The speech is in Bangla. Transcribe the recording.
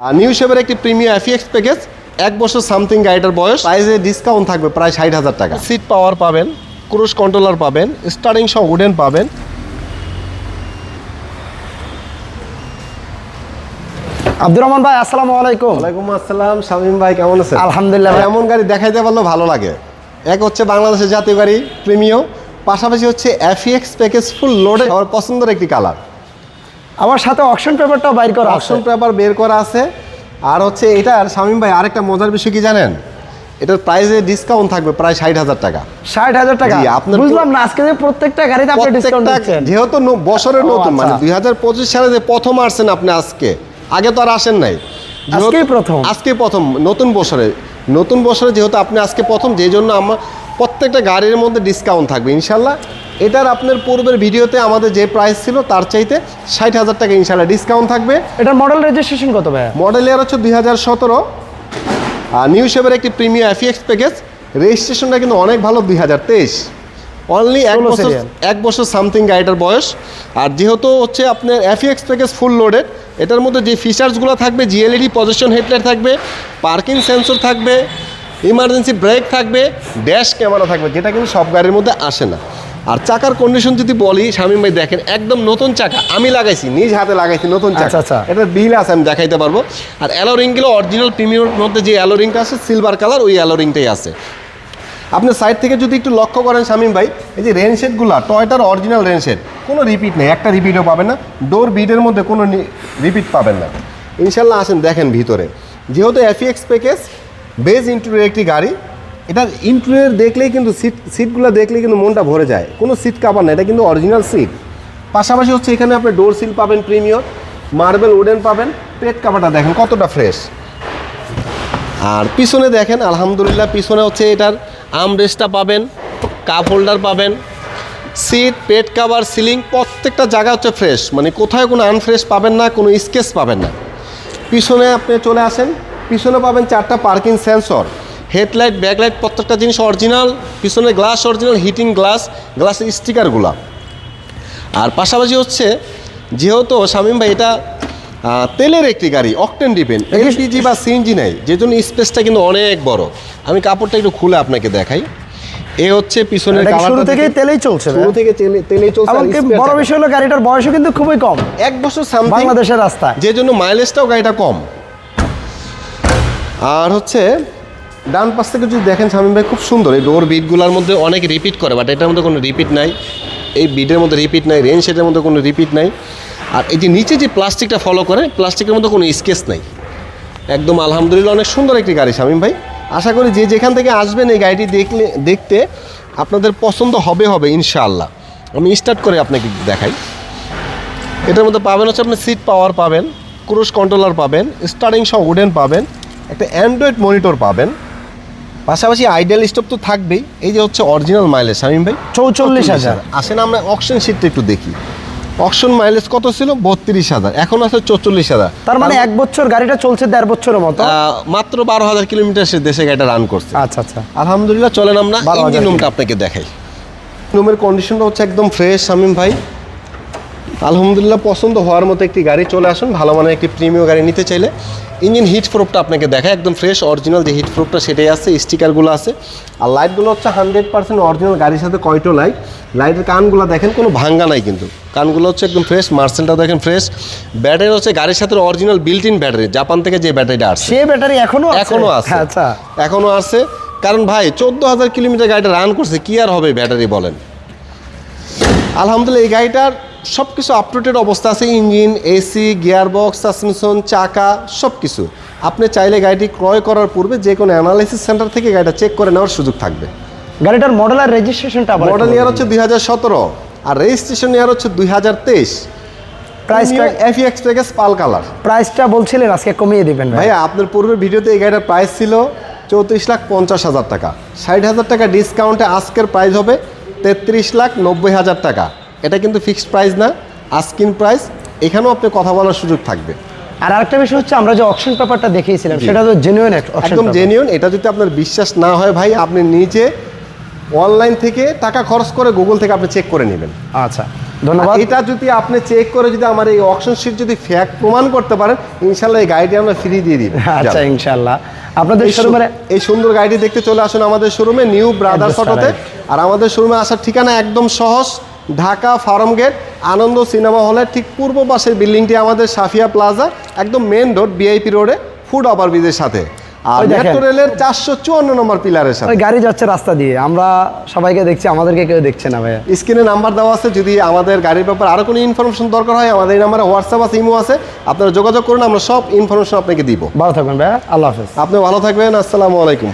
আর নিউ শেপের একটি প্রিমিয়াম এফিএক্স প্যাকেজ এক বছর সামথিং গাড়িটার বয়স প্রাইসে ডিসকাউন্ট থাকবে প্রায় ষাট হাজার টাকা। সিট পাওয়ার পাবেন ক্রুজ কন্ট্রোলার পাবেন স্টার্টিং সহ উডেন পাবেন। আব্দুর রহমান ভাই আসসালামু আলাইকুম। ওয়ালাইকুম আসসালাম শামীম ভাই কেমন আছেন? আলহামদুলিল্লাহ এমন গাড়ি দেখাইতে পারলে ভালো লাগে। এক হচ্ছে বাংলাদেশের জাতীয় গাড়ি প্রিমিয়াম পাশাপাশি হচ্ছে এফিএক্স প্যাকেজ ফুল লোডে আমার পছন্দের একটি কালার আমার সাথে অকশন পেপারটাও বাইর করা অপশন পেপার বের করা আছে। আর হচ্ছে এটার শামীম ভাই আরেকটা মজার বিষয় কি জানেন? এটার প্রাইসে ডিসকাউন্ট থাকবে প্রায় ষাট হাজার টাকা। ষাট হাজার টাকা? আপনার বুঝলাম না আজকে যে প্রত্যেকটা গাড়িতে আপনি ডিসকাউন্ট দিচ্ছেন যেহেতু বছরের নতুন মানে আচ্ছা। দুই হাজার পঁচিশ সালে যে প্রথম আসছেন আপনি আজকে আগে তো আর আসেন নাই। আজকেই প্রথম। আজকে প্রথম নতুন বছরে। নতুন বছরে যেহেতু আপনি আজকে প্রথম যে জন্য আমার প্রত্যেকটা গাড়ির মধ্যে ডিসকাউন্ট থাকবে ইনশাল্লাহ। এটার আপনার পূর্বের ভিডিওতে আমাদের যে প্রাইস ছিল তার চাইতে ষাট হাজার টাকা ইনশাল্লাহ ডিসকাউন্ট থাকবে। এটার মডেল রেজিস্ট্রেশন কত ভাই মডেল ইয়ার হচ্ছে দুই হাজার সতেরো। আর নিউ শেপের একটি প্রিমিয়াম এফিএক্স প্যাকেজ রেজিস্ট্রেশনটা কিন্তু অনেক ভালো দুই হাজার তেইশ। অনলি এক বছর এক বছর সামথিং গাড়িটার বয়স। আর যেহেতু হচ্ছে আপনার এফিএক্স প্যাকেজ ফুল লোডেড এটার মধ্যে যে ফিচার্সগুলো থাকবে জিএলইডি পজিশন হেডলাইট থাকবে পার্কিং সেন্সর থাকবে ইমার্জেন্সি ব্রেক থাকবে ড্যাশ ক্যামেরা থাকবে যেটা কিন্তু সব গাড়ির মধ্যে আসে না। আর চাকার কন্ডিশন যদি বলি শামীম ভাই দেখেন একদম নতুন চাকা। আমি লাগাইছি নিজ হাতে লাগাইছি নতুন চাকা। আচ্ছা, আচ্ছা। এটার বিল আছে আমি দেখাইতে পারব। আর অ্যালো রিংগুলো অরিজিনাল প্রিমিয়ার মধ্যে যে অ্যালো রিংটা আছে সিলভার কালার ওই অ্যালো রিংটাই আছে। আপনি সাইড থেকে যদি একটু লক্ষ্য করেন শামীম ভাই এই যে রেন শেডগুলো টয়টার অরিজিনাল রেন শেড কোনো রিপিট নেই একটা রিপিটও পাবেন না ডোর বিটের মধ্যে কোনো রিপিট পাবেন না। ইনশাল্লাহ আসেন দেখেন ভিতরে। যেহেতু এফিএক্স প্যাকেজ বেজ ইন্টুরিয়ার একটি গাড়ি এটার ইন্টুরিয়ার দেখলেই কিন্তু সিট সিটগুলো দেখলেই কিন্তু মনটা ভরে যায়। কোনো সিট কাভার না, এটা কিন্তু অরিজিনাল সিট পাশাপাশি হচ্ছে এখানে আপনি ডোর সিল পাবেন প্রিমিয়র মার্বেল উডেন পাবেন। পেট কাভারটা দেখেন কতটা ফ্রেশ আর পিছনে দেখেন, আলহামদুলিল্লাহ, পিছনে হচ্ছে এটার আর্মরেস্টটা পাবেন কাপ হোল্ডার পাবেন। সিট পেট কাভার সিলিং প্রত্যেকটা জায়গা হচ্ছে ফ্রেশ মানে কোথায় কোনো আনফ্রেশ পাবেন না, কোনো স্কেচ পাবেন না। পিছনে আপনি চলে আসেন, পিছনে পাবেন চারটা পার্কিং সেন্সর হেডলাইট ব্যাকলাইট প্রত্যেকটা জিনিস অরিজিনাল পিছনে গ্লাস অরিজিনাল হিটিং গ্লাস গ্লাসের স্টিকারগুলা আর পাশাপাশি হচ্ছে যেহেতু শামীম ভাই এটা তেলের একটি গাড়ি অকটেন ডিপেন্ড এলপিজি বা সিএনজি নেই যে জন্য স্পেসটা কিন্তু অনেক বড়। আমি কাপড়টা একটু খুলে আপনাকে দেখাই। এ হচ্ছে পিছনের শুরু দেখে- তেলেই চলছে শুরু থেকে তেলে- তেলেই চলছে এমনকি বড় বিষয় হলো গাড়িটার বয়সও কিন্তু খুবই কম। এক বছর সামথিং বাংলাদেশের রাস্তায়। যে জন্য মাইলেজটাও গাড়িটা কম। আর হচ্ছে ডান পাশ থেকে যদি দেখেন, শামীম ভাই খুব সুন্দর। এই ডোর বিটগুলোর মধ্যে অনেক রিপিট করে বাট এটার মধ্যে কোনো রিপিট নাই। এই বিটের মধ্যে রিপিট নাই রেন শেডের মধ্যে কোনো রিপিট নাই। আর এই যে নিচে যে প্লাস্টিকটা ফলো করে প্লাস্টিকের মধ্যে কোনো স্কেচ নাই। একদম আলহামদুলিল্লাহ অনেক সুন্দর একটি গাড়ি, শামীম ভাই। আশা করি যে যেখান থেকে আসবেন এই গাড়িটি দেখলে, দেখতে আপনাদের পছন্দ হবে হবে, ইনশাআল্লাহ। আমি স্টার্ট করে আপনাকে দেখাই। এটার মধ্যে পাবেন হচ্ছে আপনি সিট পাওয়ার পাবেন ক্রুজ কন্ট্রোলার পাবেন স্টার্টিং সহ উডেন পাবেন, একটা অ্যান্ড্রয়েড মনিটর পাবেন। পাশাপাশি আইডিয়াল স্টপ তো থাকবেই। এই যে হচ্ছে অরিজিনাল মাইলেজ শামীম ভাই। চৌচল্লিশ হাজার। আসেন আমরা অকশন শিটটা একটু দেখি। অকশন মাইলেজ কত ছিল? বত্রিশ হাজার। এখন আছে চৌচল্লিশ হাজার। তার মানে এক বছর গাড়িটা চলছে দেড় বছরের মতো? মাত্র বারো হাজার কিলোমিটার সে দেশে গাড়িটা রান করছে। আচ্ছা আচ্ছা। আলহামদুলিল্লাহ চলেন আমরা ইঞ্জিন রুমটা আপনাকে দেখাই। রুমের কন্ডিশনটা হচ্ছে একদম ফ্রেশ শামীম ভাই। আলহামদুলিল্লাহ পছন্দ হওয়ার মতো একটি গাড়ি চলে আসুন ভালো মানের একটি প্রিমিয়াম গাড়ি নিতে চাইলে। ইঞ্জিন হিট প্রুফটা আপনাকে দেখায় একদম ফ্রেশ অরিজিনাল যে হিট প্রুফটা সেটাই আছে স্টিকারগুলো আছে। আর লাইটগুলো হচ্ছে হান্ড্রেড পার্সেন্ট অরিজিনাল গাড়ির সাথে কয়টো লাইট লাইটের কানগুলো দেখেন কোনো ভাঙ্গা নাই কিন্তু। কানগুলো হচ্ছে একদম ফ্রেশ মার্সেলটা দেখেন ফ্রেশ ব্যাটারি হচ্ছে গাড়ির সাথে original built in battery Japan থেকে যে ব্যাটারিটা আসছে। সে ব্যাটারি এখনও এখনও আছে। আচ্ছা। এখনও আছে। কারণ ভাই চোদ্দ হাজার কিলোমিটার গাড়িটা রান করছে কি আর হবে ব্যাটারি বলেন? আলহামদুলিল্লাহ এই গাড়িটার সব কিছু আপটুডেট অবস্থা আছে engine AC gear box suspension চাকা সব কিছু আপনি চাইলে গাড়িটি ক্রয় করার পূর্বে যে কোনো অ্যানালাইসিস সেন্টার থেকে গাড়িটা চেক করে নেওয়ার সুযোগ থাকবে। গাড়িটার মডেল আর রেজিস্ট্রেশনটা মডেল ইয়ার হচ্ছে দুই হাজার সতেরো আর রেজিস্ট্রেশন ইয়ার হচ্ছে দুই হাজার তেইশ। প্রাইসটা এফি এক্সপ্রেস পাল কালার প্রাইসটা বলছিলেন আজকে কমিয়ে দিবেন ভাই। ভাইয়া আপনার পূর্বের ভিডিওতে এই গাড়িটার প্রাইস ছিল চৌত্রিশ লাখ পঞ্চাশ হাজার টাকা। ষাট হাজার টাকা ডিসকাউন্টে আজকের প্রাইস হবে তেত্রিশ লাখ নব্বই হাজার টাকা। এটা কিন্তু ফিক্সড প্রাইস না আস্কিন প্রাইস এখানেও আপনি কথা বলার সুযোগ থাকবে। আর আরেকটা বিষয় হচ্ছে আমরা যে অকশন পেপারটা দেখিয়েছিলাম সেটা তো জেনুইন একদম জেনিউন এটা যদি আপনার বিশ্বাস না হয় ভাই আপনি নিজে অনলাইন থেকে টাকা খরচ করে গুগল থেকে আপনি চেক করে নেবেন। আচ্ছা ধন্যবাদ। এটা যদি আপনি চেক করে যদি আমার এই অকশন শিট যদি ফ্যাক প্রমাণ করতে পারেন ইনশাল্লাহ এই গাড়িটি আমরা ফ্রি দিয়ে দিই আচ্ছা ইনশাল্লাহ। আপনাদের শোরুমের এই সুন্দর গাড়িটি দেখতে চলে আসুন আমাদের শোরুমে নিউ ব্রাদার্স অটোতে আর আমাদের শোরুমে আসার ঠিকানা একদম সহজ। Dhaka farm gate Ananda cinema হলের ঠিক পূর্ব পাশের বিল্ডিংটি আমাদের সাফিয়া প্লাজা একদম মেন রোড বিআইপি রোডে ফুড ওভারব্রিজের সাথে। আর মেট্রো রেলের চারশো চুয়ান্ন নম্বর পিলারের সাথে। গাড়ি যাচ্ছে রাস্তা দিয়ে আমরা সবাইকে দেখছি আমাদেরকে কেউ দেখছে না ভাইয়া। স্ক্রিনে নাম্বার দেওয়া আছে যদি আমাদের গাড়ির ব্যাপারে আরও কোনো ইনফরমেশন দরকার হয় আমাদের এই নাম্বারে হোয়াটসঅ্যাপ আছে ইমো আছে আপনারা যোগাযোগ করুন আমরা সব ইনফরমেশন আপনাকে দিব। ভালো থাকবেন ভাইয়া আল্লাহ হাফেজ। আপনি ভালো থাকবেন আসসালামু আলাইকুম।